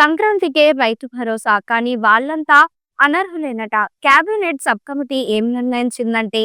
సంక్రాంతికే రైతు భరోసా. కానీ వాళ్ళంతా అనర్హులేనట. Cabinet sub committee ఏం నిర్ణయించిందంటే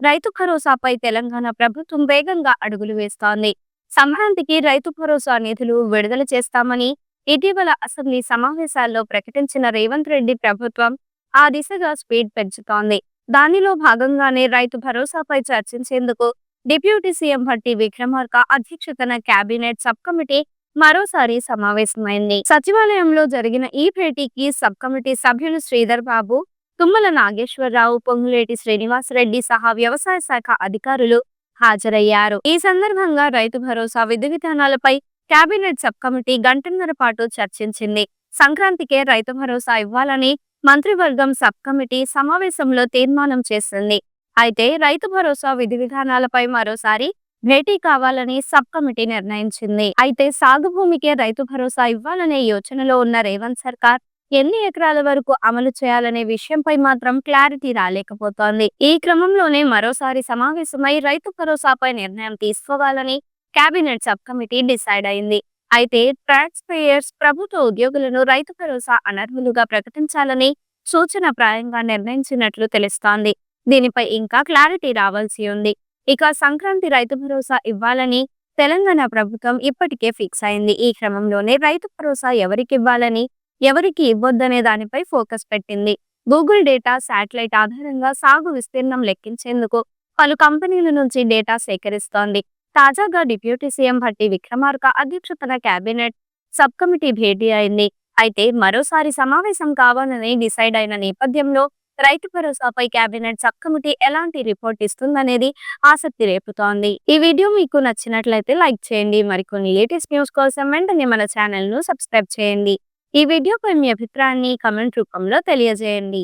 రైతు భరోసాపై తెలంగాణ ప్రభుత్వం వేగంగా అడుగులు వేస్తోంది. సంక్రాంతికి రైతు భరోసా నిధులు విడుదల చేస్తామని ఇటీవల అసెంబ్లీ సమావేశాల్లో ప్రకటించిన రేవంత్ రెడ్డి ప్రభుత్వం ఆ దిశగా స్పీడ్ పెంచుతోంది. దానిలో భాగంగానే రైతు భరోసాపై చర్చించేందుకు డిప్యూటీ సీఎం భట్టి విక్రమార్క అధ్యక్షతన కేబినెట్ సబ్ కమిటీ మరోసారి సమావేశమైంది. సచివాలయంలో జరిగిన ఈ భేటీకి సబ్ కమిటీ సభ్యులు శ్రీధర్ బాబు తుమ్మల నాగేశ్వరరావు పొంగులేటి శ్రీనివాసరెడ్డి సహా వ్యవసాయ శాఖ అధికారులు హాజరయ్యారు. ఈ సందర్భంగా రైతు భరోసా విధి విధానాలపై కేబినెట్ సబ్ కమిటీ గంటన్నర పాటు చర్చించింది. సంక్రాంతికే రైతు భరోసా ఇవ్వాలని మంత్రివర్గం సబ్ కమిటీ సమావేశంలో తీర్మానం చేసింది. అయితే రైతు భరోసా విధి విధానాలపై మరోసారి భేటీ కావాలని సబ్ కమిటీ నిర్ణయించింది. అయితే సాగు భూమికే రైతు భరోసా ఇవ్వాలనే యోచనలో ఉన్న రేవంత్ సర్కార్ ఎన్ని ఎకరాల వరకు అమలు చేయాలనే విషయంపై మాత్రం క్లారిటీ రాలేకపోతోంది. ఈ క్రమంలోనే మరోసారి సమావేశమై రైతు భరోసాపై నిర్ణయం తీసుకోవాలని కేబినెట్ సబ్ కమిటీ డిసైడ్ అయింది. అయితే ట్యాక్స్ పేయర్స్ ప్రభుత్వ ఉద్యోగులను రైతు భరోసా అనర్హులుగా ప్రకటించాలని సూచన ప్రాయంగా నిర్ణయించినట్లు తెలుస్తోంది. దీనిపై ఇంకా క్లారిటీ రావాల్సి ఉంది. ఇక సంక్రాంతి రైతు భరోసా ఇవ్వాలని తెలంగాణ ప్రభుత్వం ఇప్పటికే ఫిక్స్ అయింది. ఈ క్రమంలోనే రైతు భరోసా ఎవరికి ఇవ్వాలని ఎవరికి ఇవ్వద్దనే దానిపై ఫోకస్ పెట్టింది. గూగుల్ డేటా శాటిలైట్ ఆధారంగా సాగు విస్తీర్ణం లెక్కించేందుకు పలు కంపెనీల నుంచి డేటా సేకరిస్తోంది. తాజాగా డిప్యూటీ సీఎం భట్టి విక్రమార్క అధ్యక్షతన కేబినెట్ సబ్ కమిటీ భేటీ అయింది. అయితే మరోసారి సమావేశం కావాలని డిసైడ్ అయిన నేపథ్యంలో రైతు భరోసాపై కేబినెట్ సబ్ ఎలాంటి రిపోర్ట్ ఇస్తుందనేది ఆసక్తి రేపుతోంది. ఈ వీడియో మీకు నచ్చినట్లయితే లైక్ చేయండి. మరికొన్ని లేటెస్ట్ న్యూస్ కోసం వెంటనే మన ఛానల్ను సబ్స్క్రైబ్ చేయండి. ఈ వీడియోపై మీ అభిప్రాయాన్ని కమెంట్ రూపంలో తెలియజేయండి.